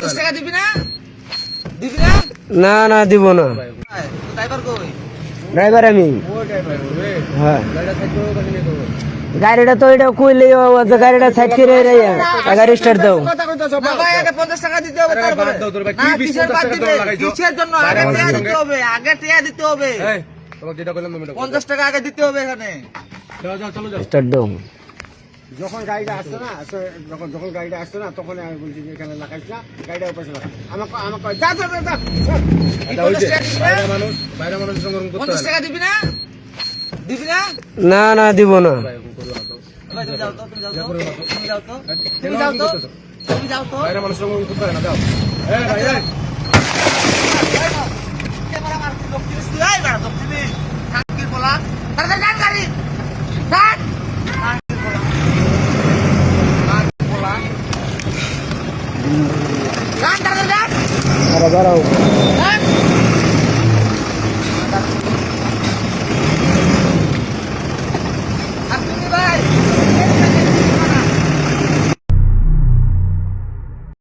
দশ টাকা দিবি না? না? না না দিব না। ড্রাইভার আমি। হ্যাঁ। গাড়িটা তো এটা কইলে গাড়িটা সাইড করে রে গাড়ি স্টার্ট দাও। পঞ্চাশ টাকা দিতে হবে তারপরে। দাও তোর ভাই, কি বিশ বাদ দিবে? কিসের জন্য? আগে দিতে হবে আগে টিয়া দিতে হবে। তোমাকে যেটা বললাম তুমি এটা পঞ্চাশ টাকা আগে দিতে হবে এখানে। যাও যাও চলো যাও। স্টার্ট দাও। যখন গাড়িটা আসতো না যখন যখন গাড়িটা আসতো না তখন আমি বলছি যে এখানে লাগাইছ না গাড়িটা উপরে লাগা আমাকে আমাকে যা যা যা মানুষ পঞ্চাশ। টাকা দিবি না? দিবি না? না না দিব না। তুমি যাও তো তুমি যাও তো করো না তো। তুমি যাও তো কেন তুমি যাও তো তুমি যাও তো। বাইরে মানুষের করতে হয় না, যাও। দাঁড়াও